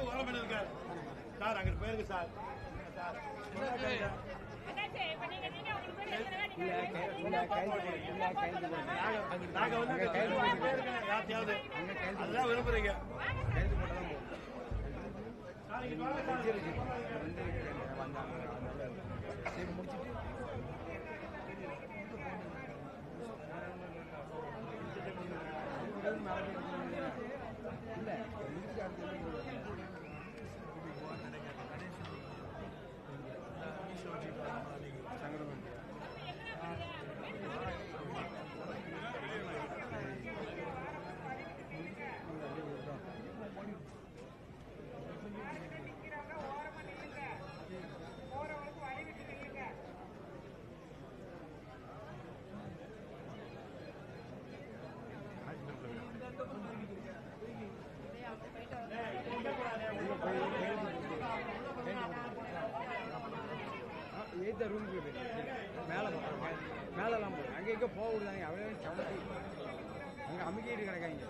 தம்பி ஓரம் பண்ணி இருக்காரு சார் அங்கிட்டு போயிருக்கு சார் நீங்க வந்து அங்க யார்த்தையாவது அதுதான் விரும்புறீங்க. சார் இங்க வந்தாங்க. சரி, முடிச்சிட்டு. இல்ல, முடிச்சு அடுத்து சங்கரமண்டி எய்த்த ரூமுக்கு போய் மேலே போகிறாங்க மேலெல்லாம் போகும் அங்கே எங்கே போக விடுதாங்க அவரே சமத்தி அங்கே அமுக்கிட்டு கிடக்காங்க.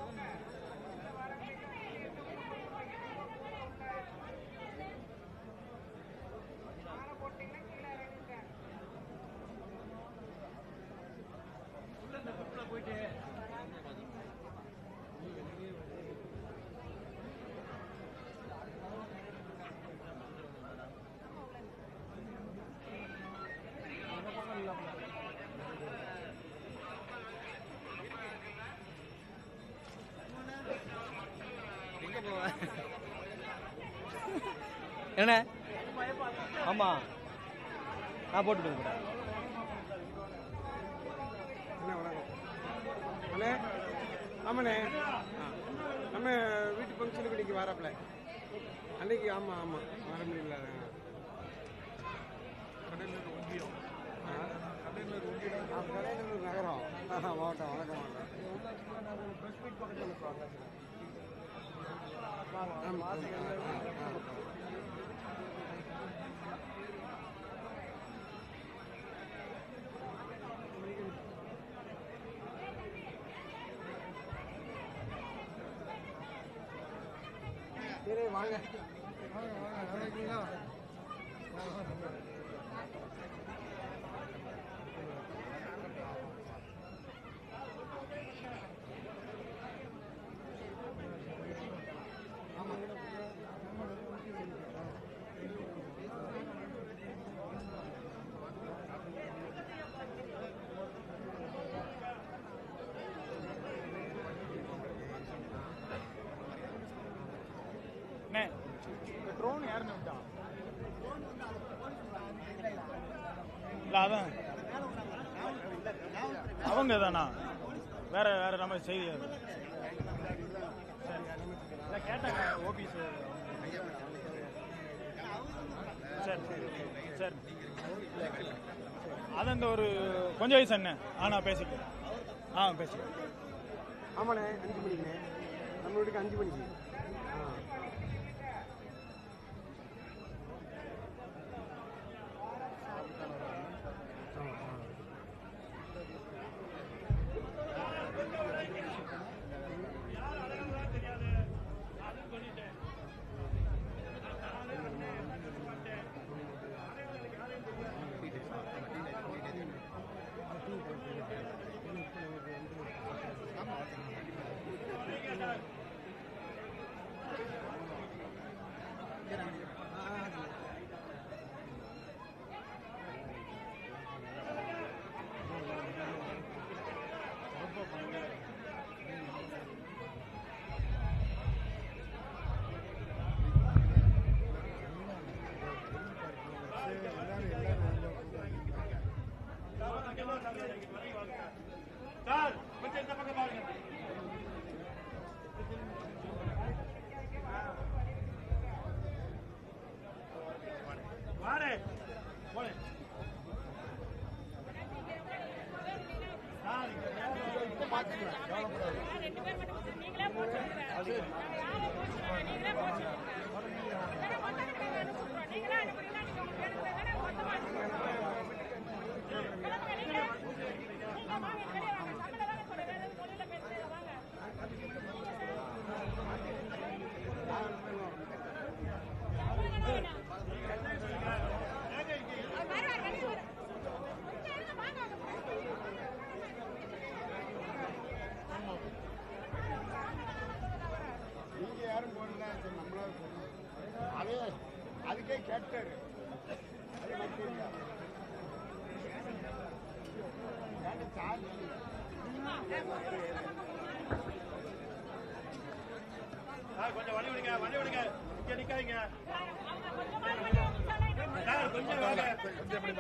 என்ன? ஆமாம் நான் போட்டு அண்ணே ஆமாண்ணே. நம்ம வீட்டு ஃபங்க்ஷனுக்கு இன்னைக்கு வரப்பில். அன்னைக்கு ஆமாம் ஆமாம் வர முடியல. கடலூர் ஒன்றியம் கடலூர் ஒன்றியம் நகரம். மாவட்டம் வணக்கம் ட்ரோன் யாருன்னு விட்டா? இல்ல அதான். அவங்க தானா வேற வேற நம்ம செய்தி கேட்டாங்க ஓபிஸ் சரி சரி அது அந்த ஒரு கொஞ்சம் வயசு அண்ணன் ஆ நான் பேசிக்கிறேன். ஆ பேசிக்கிறேன். ஆமாண்ணே அஞ்சு மணிக்குண்ணே நம்ம வீட்டுக்கு அஞ்சு மணிக்கு ஆ ஆ, ஆ. சார் கொஞ்சம் இந்த பக்கம் பாருங்க வாடே போலே சார் இங்க இப்ப பாத்துக்கலாம் கவலைப்படாது ரெண்டு பேர் மட்டும் கொடுத்து நீங்களே போட்டு விடுங்க. நாங்க யாரை போட்டு விடுறோம், நீங்களே போட்டு விடுங்க. இல்லைன்னா மொத்தமா நாங்க அனுப்பி விடுறோம். நீங்களே அனுப்புறீங்கன்னா நீங்க உங்களுக்கு வேணுங்கிறத வேணா மொத்தமா அனுப்பி விடுறோம். கிளம்புங்க, நீங்க. நீங்க வாங்க, வெளியே வாங்க. தமிழ்ல தானே சொல்றேன். வேற எதுவும் மொழியில பேசுறீங்க, வாங்க. சார் கொஞ்சம் வழி விடுங்க வழி விடுங்க இங்க நிக்காதீங்க. கொஞ்சமா என்ன வாங்க.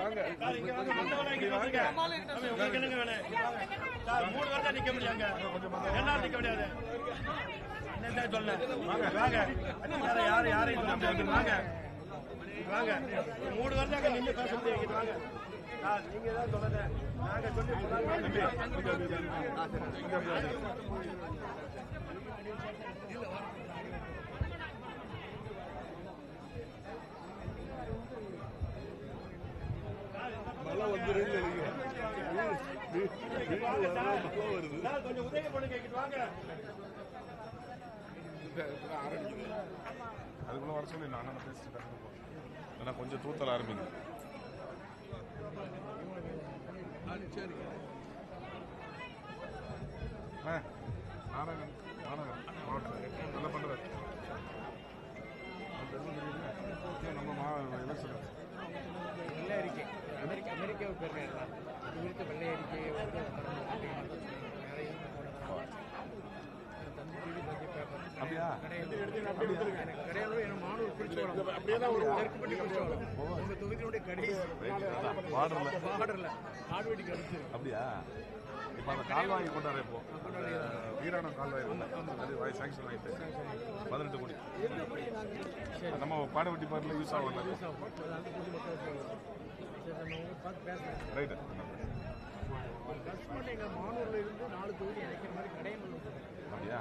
வாங்க. சார் இங்க வாங்க. தம்பி, உங்களுக்கு என்னங்க வேணும்? சார் மூணு வருஷம் நிக்க முடியாங்க என்ன நிக்க முடியாது. என்னதான் சொல்ல? வாங்க. வாங்க. வேற யாரு யாரையும் சொல்ல முடியாது. வாங்க. வாங்க. மூணு வருஷம் அங்க நின்று பேச முடியாது. வாங்க. நீங்க தான் சொல்லுங்க. நாங்க சொல்லி மழை வந்துருன்னு நினைக்கிறேன். கொஞ்சம் உதவி பண்ணுங்க இங்கிட்டு வாங்க. ஆரம்பிக்குது. அதுக்குள்ள வர சொல்லி நான் பேசிட்டு ஏன்னா கொஞ்சம் தூத்தல் ஆரம்பிங்க. நாடகம் நாடகம் மாவட்டம். நல்லா பண்ணுறாரு நம்ம மா எலெக்ஷன் வெள்ளை அறிக்கை அமெரிக்கா அமெரிக்காவுக்கு போயிருக்காரு அது குறித்த வெள்ளை வந்து நிறைய அப்படியா? எனக்கு கடையில் உங்க தொகுதியினுடைய கடைசி பார்டர்ல அப்படியா? இப்போ அந்த கால்வாய் கொண்டாரு இப்போ. வீராணம் கால்வாய் அது வாய் சாங்ஷன் ஆகிட்டு பதினெட்டு கோடி. நம்ம பாடவெட்டி பாட்டில் யூஸ் பேசுகிறேன் ரைட்டு பஸ் மட்டும் எங்கள் மானூரில் இருந்து நாலு தொகுதி இணைக்கிற மாதிரி கடையங்கள் இருக்குது அப்படியா?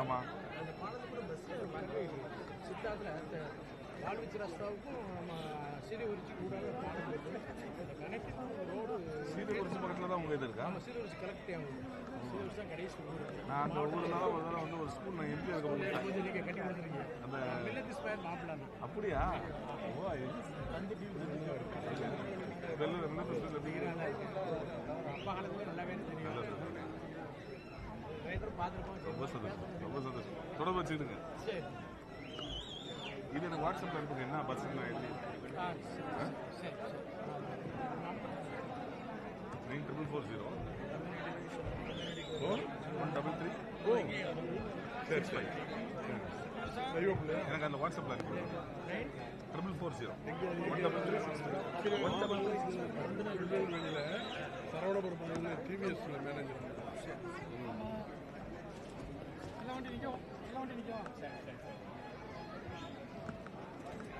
ஆமாம் அந்த பாலத்து கூட இல்லை சித்தாத்தில் அந்த வாழ்விச்சு ரஸ்தாவுக்கும் நம்ம சிறு உரிச்சி கூட அந்த கனெக்டிங் ரோடு சீட்டு குறிச்சி பக்கத்தில் தான் உங்கள் இது இருக்கா? நம்ம சிறு உரிச்சி கலெக்ட் ஆகும் சிறு உரிச்சி தான் கடைசி ஊர் நான் அந்த நாளும் ஒரு தடவை வந்து ஒரு ஸ்கூல் நான் எம்பி இருக்க கொஞ்சம் நீங்கள் கட்டி கொடுத்துருக்கீங்க. அந்த மில்லத்தி ஸ்பேர் மாப்பிள்ளாங்க அப்படியா? ஓ தந்தி டிவி வெள்ள வெள்ள அப்படிங்கிற அப்பா காலத்துல நல்லாவே தெரியும். ரொம்ப சந்தோஷம் ரொம்ப சந்தோஷம். தொடர்பு வச்சுக்கிடுங்க. சரி. இது எனக்கு வாட்ஸ்அப்பில் அனுப்புங்க. என்ன பஸ் நான் எழுதி ஆ சரி சரி சரி. Nine triple four zero. One double three. சரி சரி. எனக்கு அந்த வாட்ஸ்அப்பில் அனுப்புங்க triple four zero. One double three. Six one double three. Saravanapuram டிவிஎஸ்ல manager எல்லாம் வண்டி நிற்கும் எல்லாம் வண்டி நிற்கும் வாங்க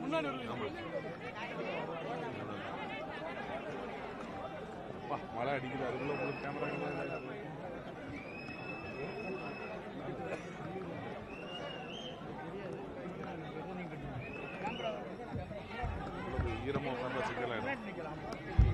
முன்னாடி மழை அடிக்குது அதுக்குள்ள உங்களுக்கு கேமரா ஈரமாக உட்காந்து வச்சுக்கலாம்.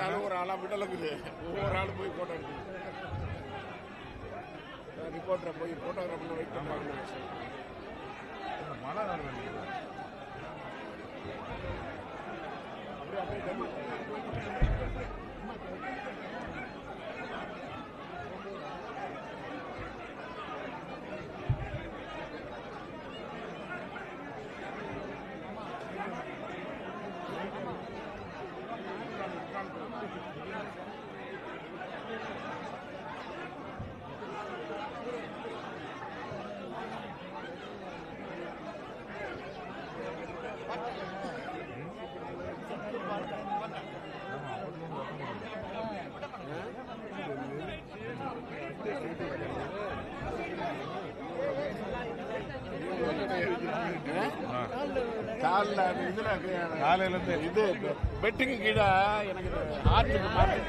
விட்டாலும் ஒரு ஆளா விடலுக்குது ஒவ்வொரு ஆளும் போய் போட்டோ எடுக்கணும் ரிப்போர்ட்டரை போய் போட்டோகிராஃபர் வெயிட் பண்ணுவாங்க மழை வேறு வருது. காலில் இதுல காலையில இருந்து. இது பெட்டுக்கு கீழே எனக்கு ஹார்ட்டுக்கு மாத்திரை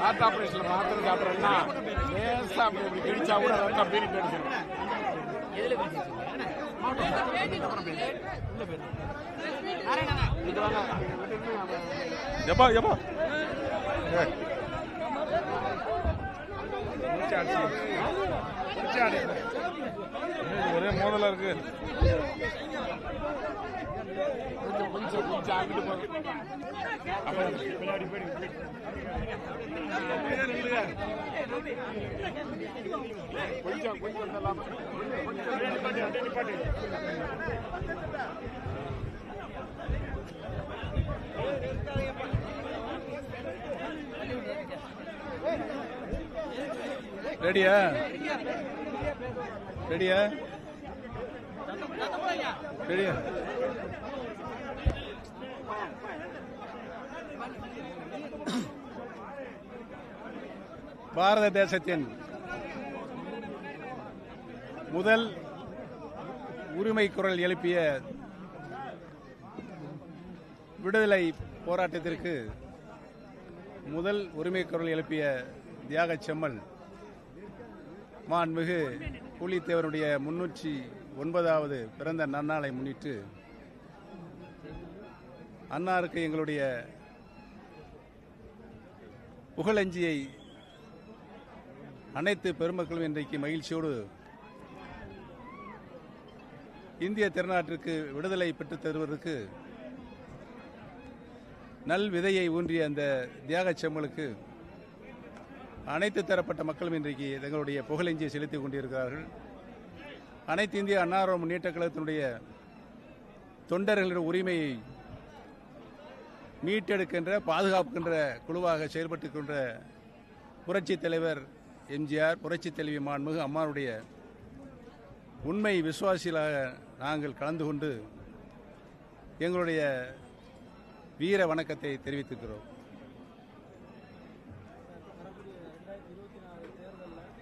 ஹார்ட் ஆபரேஷன்ல மாத்திரை சாப்பிட்றேன்னா லேசா அப்படி இப்படி கிழிச்சா கூட ரத்தம் பீரிட்டு அடிச்சிடும் எப்பா எப்பா ஒரே மோதலா இருக்கு. கொஞ்சம் கொஞ்சம் கொஞ்சம் ரெடியா ரெடியா? ரெடியா? பாரத தேசத்தின் முதல் உரிமை குரல் எழுப்பிய விடுதலை போராட்டத்திற்கு முதல் உரிமை குரல் எழுப்பிய தியாகச் செம்மல் மாண்புமிகு புலித்தேவருடைய முன்னூற்றி ஒன்பதாவது பிறந்த நன்னாளை முன்னிட்டு அன்னாருக்கு எங்களுடைய புகழஞ்சியை அனைத்து பெருமக்களும் இன்றைக்கு மகிழ்ச்சியோடு இந்திய திருநாட்டிற்கு விடுதலை பெற்றுத் தருவதற்கு நல் விதையை ஊன்றிய அந்த தியாகச் செம்மலுக்கு அனைத்து தரப்பட்ட மக்களும் இன்றைக்கு தங்களுடைய புகழஞ்சியை செலுத்திக் கொண்டிருக்கிறார்கள். அனைத்து இந்திய அன்னார முன்னேற்ற கழகத்தினுடைய தொண்டர்களின் உரிமையை மீட்டெடுக்கின்ற பாதுகாப்புகின்ற குழுவாக செயல்பட்டுக்கின்ற புரட்சித் தலைவர் எம்ஜிஆர் புரட்சித் தலைவி மாண்புமிகு அம்மாவுடைய உண்மை விசுவாசிகளாக நாங்கள் கலந்து கொண்டு எங்களுடைய வீர வணக்கத்தை தெரிவித்திருக்கிறோம்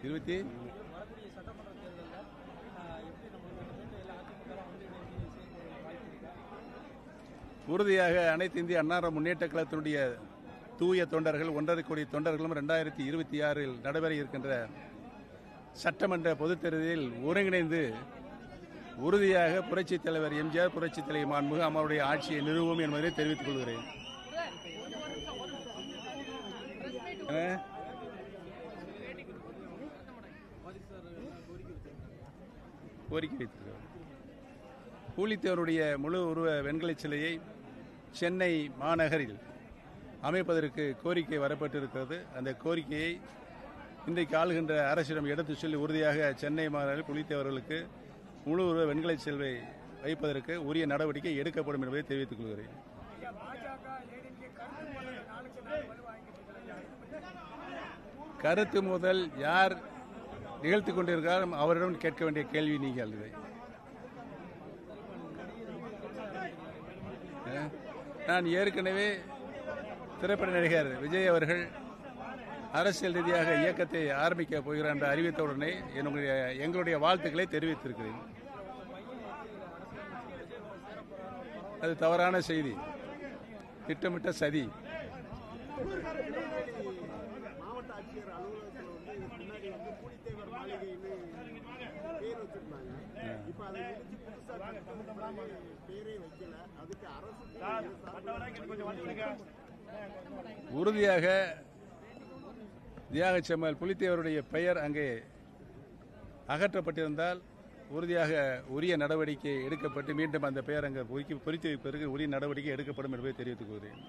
இருபத்தி உறுதியாக அனைத்து இந்திய அன்னார முன்னேற்ற கழகத்தினுடைய தூய தொண்டர்கள் ஒன்றரை கோடி தொண்டர்களும் ரெண்டாயிரத்தி இருபத்தி ஆறில் நடைபெற இருக்கின்ற சட்டமன்ற பொதுத் தேர்தலில் ஒருங்கிணைந்து உறுதியாக புரட்சித் தலைவர் எம்ஜிஆர் புரட்சித் தலைவர் மாண்புமிகு அம்மாவுடைய ஆட்சியை நிறுவும் என்பதை தெரிவித்துக் கொள்கிறேன். கோரிக்கை வைத்திருக்கிறார். பூலித்தேவருடைய முழு உருவ வெண்கலச் சிலையை சென்னை மாநகரில் அமைப்பதற்கு கோரிக்கை வரப்பட்டிருக்கிறது. அந்த கோரிக்கையை இன்றைக்கு ஆளுகின்ற அரசிடம் எடுத்து சொல்லி உறுதியாக சென்னை மாநகரில் புலித்தேவர்களுக்கு முழு உருவ வெண்கலை செல்வை வைப்பதற்கு உரிய நடவடிக்கை எடுக்கப்படும் என்பதை தெரிவித்துக் கொள்கிறேன். கருத்து முதல் யார் நிகழ்த்தி கொண்டிருக்கிறார் அவரிடம் கேட்க வேண்டிய கேள்வி நீங்கள் இதை. நான் ஏற்கனவே திரைப்பட நடிகர் விஜய் அவர்கள் அரசியல் ரீதியாக இயக்கத்தை ஆரம்பிக்க போகிறார் என்று அறிவித்தவுடனே என்னுடைய எங்களுடைய வாழ்த்துக்களை தெரிவித்திருக்கிறேன். அது தவறான செய்தி. திட்டமிட்ட சதி. மாவட்ட ஆட்சியர் அலுவலக வந்து இதுக்கு முன்னாடி வந்து புலித்தேவர் மாளிகைன்னு பேர் வச்சிருந்தாங்க. இப்ப அதை இடிச்சு புதுசா பேரே வைக்கல. அதுக்கு அரசு உறுதியாக தியாக செம்மல் புலித்தேவருடைய பெயர் அங்கே அகற்றப்பட்டிருந்தால் உறுதியாக உரிய நடவடிக்கை எடுக்கப்பட்டு மீண்டும் அந்த பெயர் அங்கே பொறித்து வைப்பதற்கு உரிய நடவடிக்கை எடுக்கப்படும் என்பதை தெரிவித்துக் கொள்கிறேன்.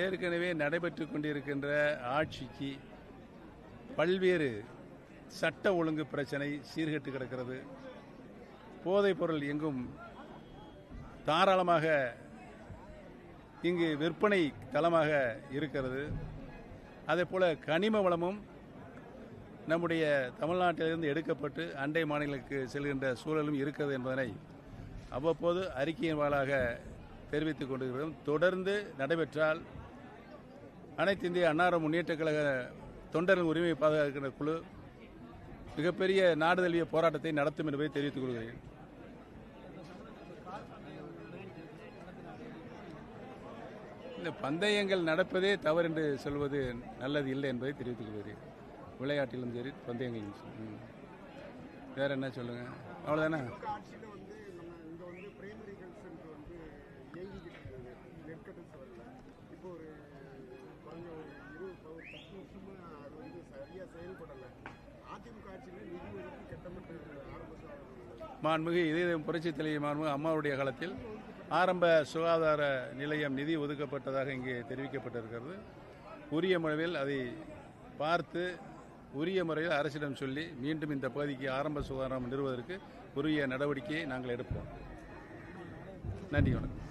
ஏற்கனவே நடைபெற்று கொண்டிருக்கின்ற ஆட்சிக்கு பல்வேறு சட்ட ஒழுங்கு பிரச்சனை சீர்கெட்டு கிடக்கிறது. போதைப் பொருள் எங்கும் தாராளமாக இங்கு விற்பனை தளமாக இருக்கிறது. அதே போல கனிம வளமும் நம்முடைய தமிழ்நாட்டிலிருந்து எடுக்கப்பட்டு அண்டை மாநிலங்களுக்கு செல்கின்ற சூழலும் இருக்கிறது என்பதனை அவ்வப்போது அறிக்கையின் வாயிலாக தெரிவித்துக் கொண்டிருக்கிறோம். தொடர்ந்து நடைபெற்றால் அனைத்து இந்திய அன்னார முன்னேற்ற கழக தொண்டர்கள் உரிமை பாதுகாக்கின்ற குழு மிகப்பெரிய நாடு தழுவிய போராட்டத்தை நடத்தும் என்பதை தெரிவித்துக் கொள்கிறேன். இந்த பந்தயங்கள் நடப்பதே தவறு என்று சொல்வது நல்லது இல்லை என்பதை தெரிவித்துக் கொள்கிறேன். விளையாட்டிலும் சரி பந்தயங்களும் சரி. ம். வேற என்ன சொல்லுங்க? அவ்வளவுதானே ஆட்சியில் வந்து நம்ம இங்கே வந்து பிரைமரி ஹெல்த் சென்டர் வந்து இயங்கிக்கிட்டு இருந்தது நெற்கட்டு சவரில் இப்போ ஒரு குறைஞ்ச ஒரு இருபது ஒரு பத்து வருஷமா அது வந்து சரியாக செயல்படலை அதிமுக ஆட்சியில் நிதி ஒதுக்கி கட்டப்பட்டு ஆரம்பிச்சாங்க மாண்புமிகு இதயம் புரட்சி தலைவி மாண்புமிகு அம்மாவுடைய காலத்தில் ஆரம்ப சுகாதார நிலையம் நிதி ஒதுக்கப்பட்டதாக இங்கே தெரிவிக்கப்பட்டிருக்கிறது. உரிய முறையில் அதை பார்த்து உரிய முறையில் அரசிடம் சொல்லி மீண்டும் இந்த பகுதிக்கு ஆரம்ப சுகாதாரம் நிறுவதற்கு உரிய நடவடிக்கையை நாங்கள் எடுப்போம். நன்றி வணக்கம்.